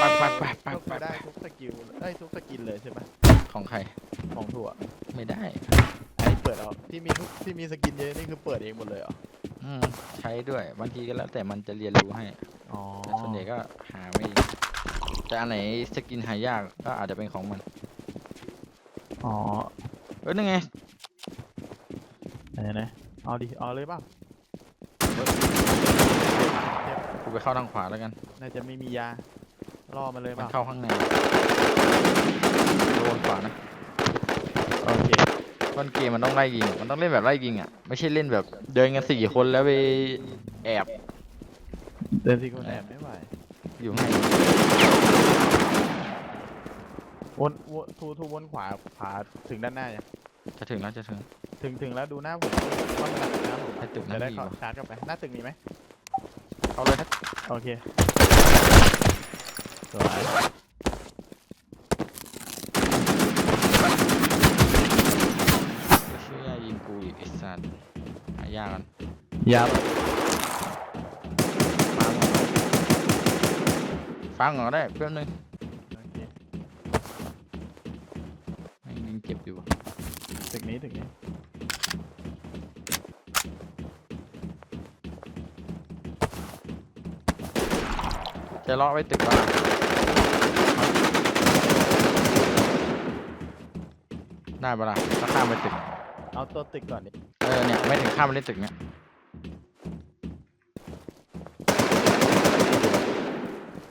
ไปไปไปก็ไปได้ทุกสกิลได้ทุกสกินเลยใช่ปะของใคร ของถั่วไม่ได้ ไอ้เปิดเอาที่มีทุกที่มีสกินเยอะนี่คือเปิดเองหมดเลยเหรออืมใช้ด้วย บางทีก็แล้วแต่มันจะเรียนรู้ให้อ๋อแต่ส่วนใหญ่ก็หาไม่แต่อันไหนสกินหายากก็อาจจะเป็นของมันอ๋อเออนั่นไงไหนไหนเอาดิเอาเลยเปล่าเจ็บกูไปเข้าทางขวาแล้วกัน น่าจะไม่มียา ล่อมันเลยเปมันล่าเข้าข้างในโดนขวานะโอเคต้นเกมมันต้องไล่ยิง มันต้องเล่นแบบไล่ยิงอะ ไม่ใช่เล่นแบบเดินกันสี่คนแล้วไปแอบ เดินสี่คนแอบไม่ไหว อยู่ข้างในวนวนทูทูวนขวาขวาถึงด้านหน้ายังจะถึงแล้วจะถึง ถึงถึงแล้วดูหน้าผมว่ามันหนักหน้าผมให้ตึกจะนั้นได้ดีเข้ากว่าชาร์จกลับไป หน้าตึกมีไหมเข้าเลยครับโอเค สวยเชื่อยิงกูอีกไอ้สัตว์หายากกันยาฟังก่อนก็ได้เพื่อนนึงโอเคแม่งยิงเจ็บอยู่ว่ะตึกนี้ตึกนี้จะเลาะไปตึกก่อน ได้ปะล่ะถ้าข้ามไปตึก เอาตัวตึกก่อนดิเออเนี่ยไม่ถึงข้ามไปเล่นตึกเนี่ย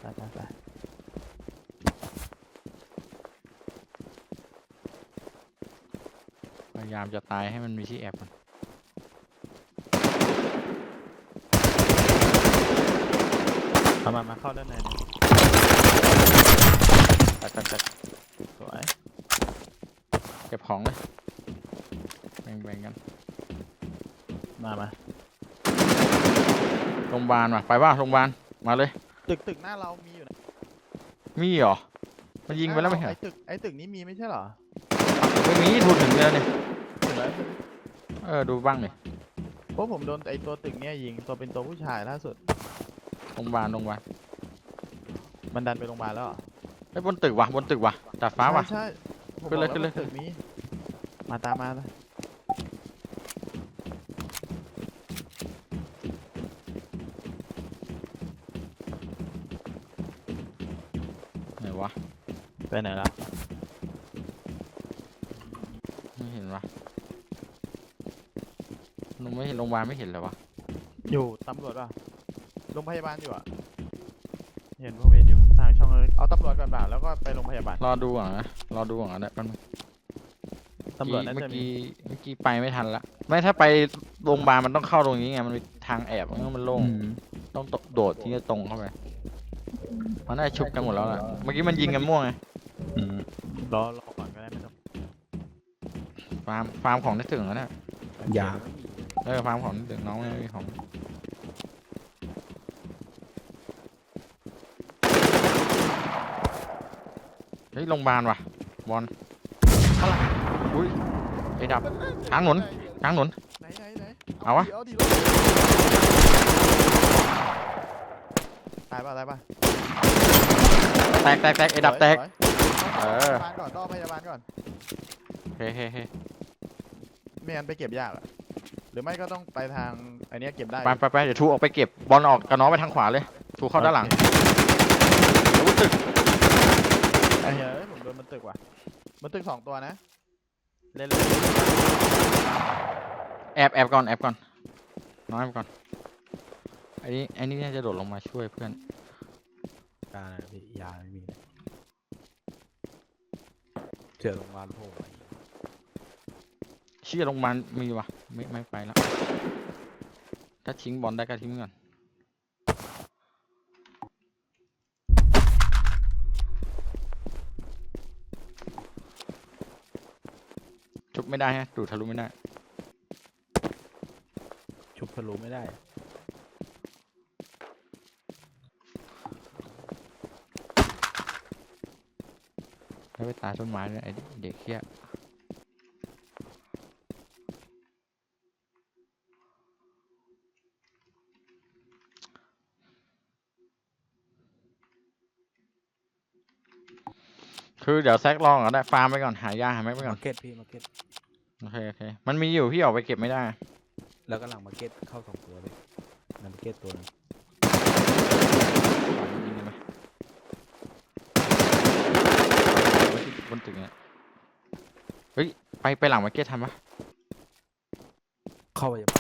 ไปไปไปพยายามจะตายให้มันมีที่แอบมันเอามามาเข้าด้านในดิตัดตัดตัดสวย เก็บของเลยแบ่งๆกัน มามาโรงพยาบาลว่ะไปป่ะโรงพยาบาลมาเลย ตึกตึกหน้าเรามีอยู่นะมีเหรอมันยิงไปแล้วไม่หใช่น้าเหรอเราไอ้ตึกไอ้ตึกนี้มีไม่ใช่เหรอไม่มีทุนถึงแล้วเนี่ยถึงแล้วเออดูบ้างเลยเพราะผมโดนไอ้ตัวตึกเนี้ยยิงตัวเป็นตัวผู้ชายล่าสุดโรงพยาบาลโรงพยาบาลมันดันไปโรงพยาบาลแล้วเหรอไอ้ยบนตึกว่ะบนตึกว่ะดาดฟ้าว่ะใช่ ใช่ผมขึ้นเลยบอกขึ้นเลยว่าตึกนี้ มาตามมาเลยไหนวะ ไปไหนละไม่เห็นวะลุงไม่เห็นโรงพยาบาลไม่เห็นเหรอวะอยู่ตำรวจป่ะโรงพยาบาลอยู่อะ เห็นผมเห็นอยู่ ทางช่องเลยเอาตำรวจก่อนบ่าแล้วก็ไปโรงพยาบาลรอดูก่อนนะรอดูก่อนนะแป๊บนึงตำรวจน่าเมื่จะอมีกี้เมื่อกี้ไปไม่ทันละไม่ถ้าไปโรงพยาบาลมันต้องเข้าตรงนี้ไงมันมีทางแอบมันมันโล่งอืมต้องโดดที่จะตรงเข้าไปมันได้ชุบกันหมดแล้วล่ะเมื่อกี้มันยิงกันม่วงไงอืมรอรอก่อนก็ได้ไม่ต้องฟาร์มฟาร์มของได้ถึงแล้วเนี่ยอย่า เออฟาร์มของได้ถึงน้องไม่มีของ ฮ้ยโรงพยาบาลว่ะบอลอะไรอุ้ยไอ้ดับทางหนุนทางหนุน ไหนไหนไหนเอาวะ ดิเอาดิตายป่ะตายป่ะแตกแตกแตกไอ้ดับแตกสวยเออ พยาบาลก่อนต้องเอาพยาบาลก่อนเฮ้เฮ้เฮ้ไม่งั้นไปเก็บยากอะหรือไม่ก็ต้องไปทางอันเนี้ยเก็บได้ไปไปไปเดี๋ยวทูออกไปเก็บบอลออกกับน้องไปทางขวาเลยทูเข้าด้านหลังโอเครู้ตึกไอ้เฮ้ยผมโดนมันตึกว่ะ มันตึกสองตัวนะ เล่นเลยแอบแอบก่อนแอบก่อนน้องแอบก่อนไอ้นี่ไอ้นี่น่าจะโดดลงมาช่วยเพื่อนยาอะไรพี่ยาไม่มีเลยเจอโรงพยาบาลโผล่มาอีกเชี่ยลงมาลมีวะไม่ไม่ไปแล้วถ้าทิ้งบอลได้ก็ทิ้งก่อน ไม่ได้ฮะดูดทะลุไม่ได้ ชุบทะลุไม่ได้ แล้วไปตายต้นไม้ด้วยไอ้เด็กเขี้ยคือเดี๋ยวแซกลองก็ได้ฟาร์มไปก่อนหายาหาแม็กไปก่อน มาร์เก็ตพี่มาร์เก็ต โอเคโอเค มันมีอยู่พี่ออกไปเก็บไม่ได้ แล้วก็หลังมาร์เก็ตเข้าสองตัวเลยหลังมาร์เก็ตตัวหนึงยิงได้ไหมบนตึกเนี่ยเฮ้ย ไปไปหลังมาร์เก็ตทันปะเข้าไปยัง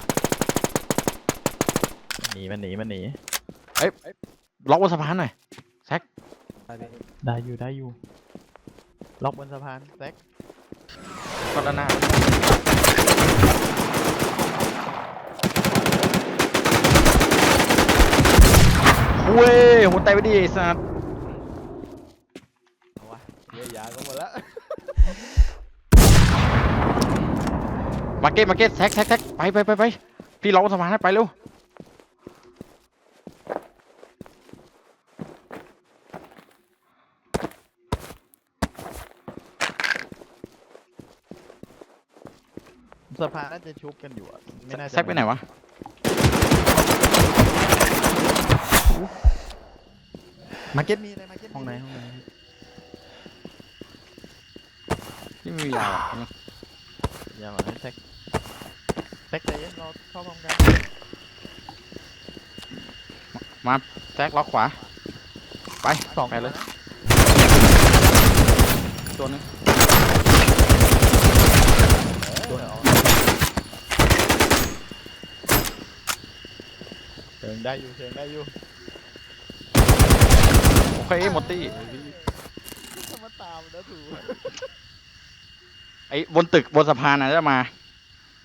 หนีมันหนีมันหนีล็อกบนสะพานหน่อยได้พี่ได้อยู่ได้อยู่ ล็อกบนสะพานแซกก็ด้านหน้า เว้ยหัวใจไปดิไอ้สัสเอาวะเยอะยาก็หมดละมาร์เก็ตมาร์เก็ตแท็กแท็กแท็กไปไปไปไปพี่ล็อกบนสะพานให้ไปเร็วสะพานน่าจะชุบกันอยู่อะไม่น่าจะแท็กไปไหนวะ มาร์เก็ตมีอะไรมาร์เก็ตห้องไหนห้องไหนที่ไม่มียาหรอกนะอย่ามาให้แซกแซกใจเย็นเราเข้าพร้อมกันมาแท็กล็อกขวา ไปสองไปเลย ตัวหนึงโดนเอาเชิงได้อยู่เชิงได้อยู่ โอเคหมดตี้ถ้ามาตามแล้วถูกไอ้บนตึกบนสะพานน่ะจะมา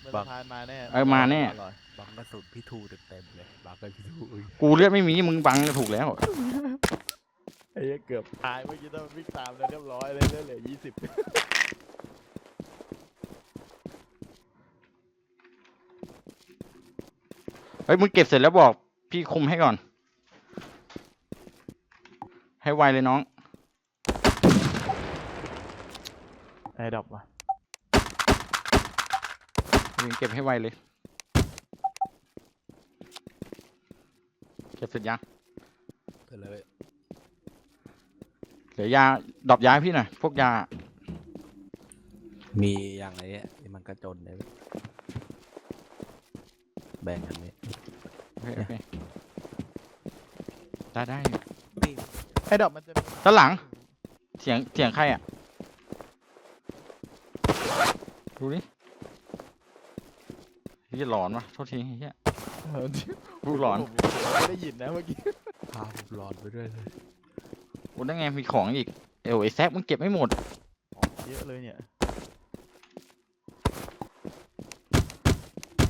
บนสะพานมาแน่เออมาแน่ร่อยบังกระสุนพี่ทูเต็มๆเลยบังกับพี่ทูอุ้ยกูเลือดไม่มีมึงบังก็ถูกแล้ว ไอ้เหี้ยเกือบตายเมื่อกี้ต้องวิ่งตามแล้วเรียบร้อยเลยเลือดเหลือยี่สิบเฮ้ยมึงเก็บเสร็จแล้วบอก พี่คุมให้ก่อน ให้ไวเลยน้องไอ้ดอกว่ะมึงเก็บให้ไวเลย เก็บเสร็จยังเสร็จเลยเหลือยาดรอปยาให้พี่หน่อยพวกยา มีอย่างไรเนี่ยที่มันกระจนเลยพี่แบ่งกันนี้โอเคโอเคได้ได้พี่ไอ้ดอกมันจะมีด้านหลัง เสียงเสียงใครอะ ดูนี่นี่หลอนวะโทษทีเฮียเออกูหลอนผมผมไม่ได้ยินนะเมื่อกี้พาผมหลอนไปด้วยเลยกูได้ไงมีของอีก เอวไอ้แซกมึงเก็บไม่หมด เยอะเลยเนี่ย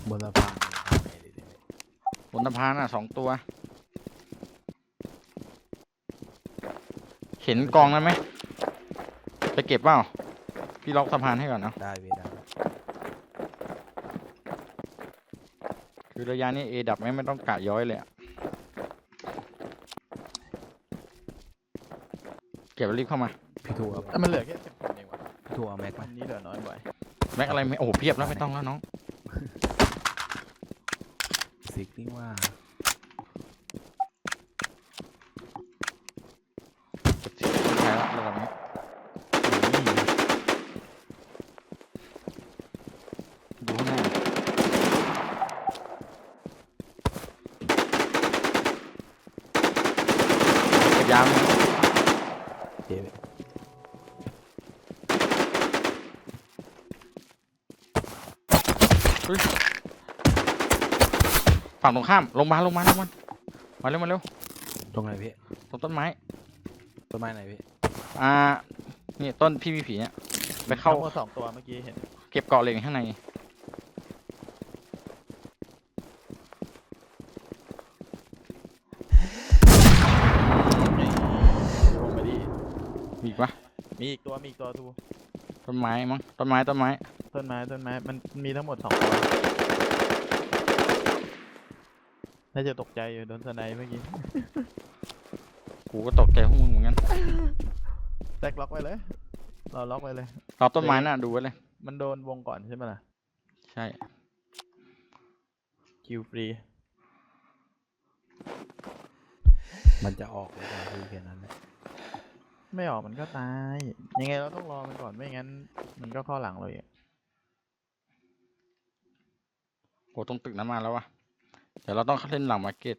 บนสะพานทำไงดีเนี่ยบนสะพานอะสองตัว เห็นกองนั้นไหมไปเก็บเปล่า พี่ล็อกสะพานให้ก่อนเนาะ ได้พี่ได้คือระยะนี้เอดับไม่ไม่ต้องกะย้อยเลยอะเก็บแล้วรีบเข้ามา พี่ทูเอาแต่มันเหลือแค่สิบคนเองว่ะพี่ทูเอาแม็กวัมานนี้เหลือน้อยไปแม็กอะไรไม่โอ้โหเพียบแล้วไม่ต้องแล้วน้อง ซิกนี่ว่า เก็บสิใช้แล้วระดับนี้ดูข้างหน้าเก็บยาม เจ๊พี่ ฝั่ งตรงข้ามลงมาลงมาลงมามาเร็วมาเร็วตรงไหนพี่ตรงต้นไม้ต้นไม้ไหนพี่อ่านี่ต้นพี่มีผีเนี่ยไปเข้าทั้งหมดสองตัวเมื่อกี้เห็นเก็บเกาะเหล็กข้างในลงไปดิมีอีกปะมีอีกตัวมีอีกตัวทูต้นไม้มั้งต้นไม้ต้นไม้ต้นไม้ต้นไม้มันมีทั้งหมดสองตัว น่าจะตกใจอยู่โดนสไนด์เมื่อกี้กูก็ตกใจพวกมึงเหมือนกันแตกล็อกไว้เลย เราล็อกไว้เลย เราต้นไม้น่ะดูไว้เลย มันโดนวงก่อนใช่ไหมล่ะใช่ คิวฟรีมันจะออกหรือเปล่าพี่แค่นั้นแหละไม่ออกมันก็ตาย ยังไงเราต้องรอมันก่อนไม่งั้น มันก็เข้อหลังเราอีกโหตรงตึกนั้นมาแล้ววะ เดี๋ยวเราต้องเข้าเล่นหลังมาร์เก็ต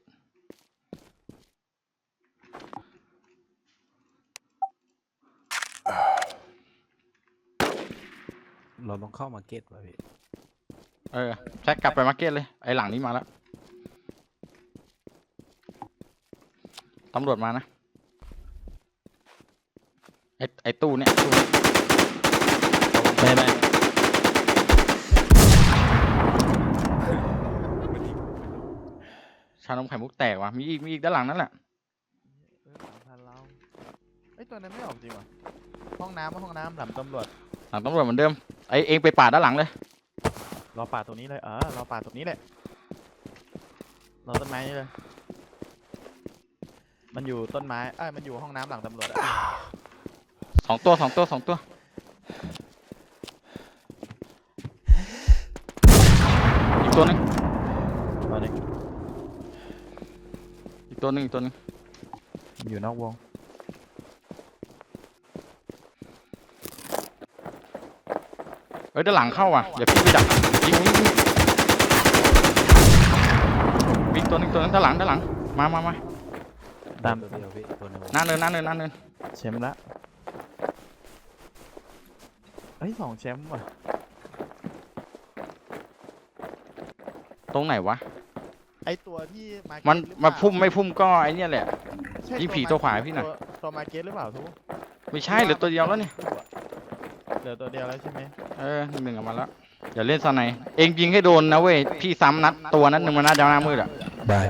เราต้องเข้ามาเก็ตว่ะพี่ เออแจ็คกลับไปมาร์เก็ตเลย ไอหลังนี้มาแล้ว ตำรวจมานะ ไอไอตู้เนี่ยตู้เนี่ยไม่ไม่านมไข่มุกแตกว่ะ มีอีก มีอีกด้านหลังนั่นแหละเออสามพันเราไอ้ยตัวนั้นไม่ออกจริงว่ะห้องน้ำห้องน้ำหลังตำรวจ หลังตำรวจเหมือนเดิม ไอเองไปป่าดด้านหลังเลย รอป่าดตรงนี้เลย เออ รอป่าดตรงนี้แหละ รอต้นไม้นี่เลย มันอยู่ต้นไม้ เอ้ย มันอยู่ห้องน้ำหลังตำรวจอะสองตัวสองตัวสองตัว อีกตัวหนึงตัวหนึงอีก ตัวหนึงอีกตัวหนึงมันอยู่นอกวง เฮ้ยด้านหลังเข้าว่ะเดี๋ยวพี่ไปดักยิงยิงยิงวิ่งตัวหนึงตัวหนึงด้านหลังด้านหลังมามามาตาม ตัวเดียวพี่ตัวหนึงหน้าเนินหน้าเนินหน้าเนินแชมป์ละเอ้ยสองแชมป์ว่ะตรงไหนวะ ไอตัวที่มามัมันมาพุ่มไม่พุ่มก็ไอเนี่ยแหละ ใช่ยิงผีมาตัวขวาให้พี่หน่อยตัวตัวมาเก็ตหรือเปล่าทุกไม่ใช่เหลือตัวเดียวแล้วเนี่ยเหลือตัวเดียวแล้วใช่ไหมเออหนึ่งหนึ่งออกมาแล้วอย่าเล่นสไนด์เองยิงให้โดนนะเว้ยพี่ซ้ำนัดตัวนั้นหนึ่งมันน่าจะหน้ามืดอะได้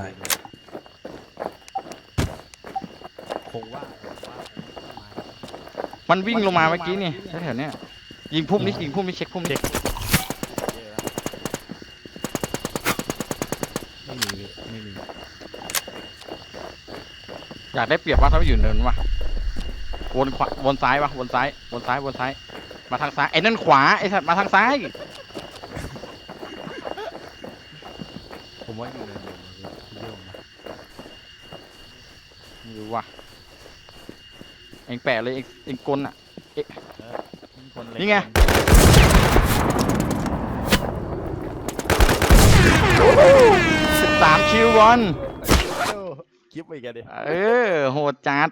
คงว่าคงว่ามันวิ่งลงมาเมื่อกี้นี่แถวๆเนี้ยยิงพุ่มนี่ยิงพุ่มนี่เช็คพุ่มนี่ไม่มีพี่ไม่มี อยากได้เปรียบว่าถ้าไปอยู่เนินวะวนขวาวนซ้ายวะวนซ้ายวนซ้ายวนซ้าย มาทางซ้ายไอ้นั่นขวาไอ้สัตว์มาทางซ้าย ผมว่าอยู่ในเมืองพี่พี่โยงนะไม่รู้ว่ะเองแปะเลยเองเองกลอะคนเล็กนี่ไงสิบสามคิวบอล คลิปไปกันดิเออ โหดจัด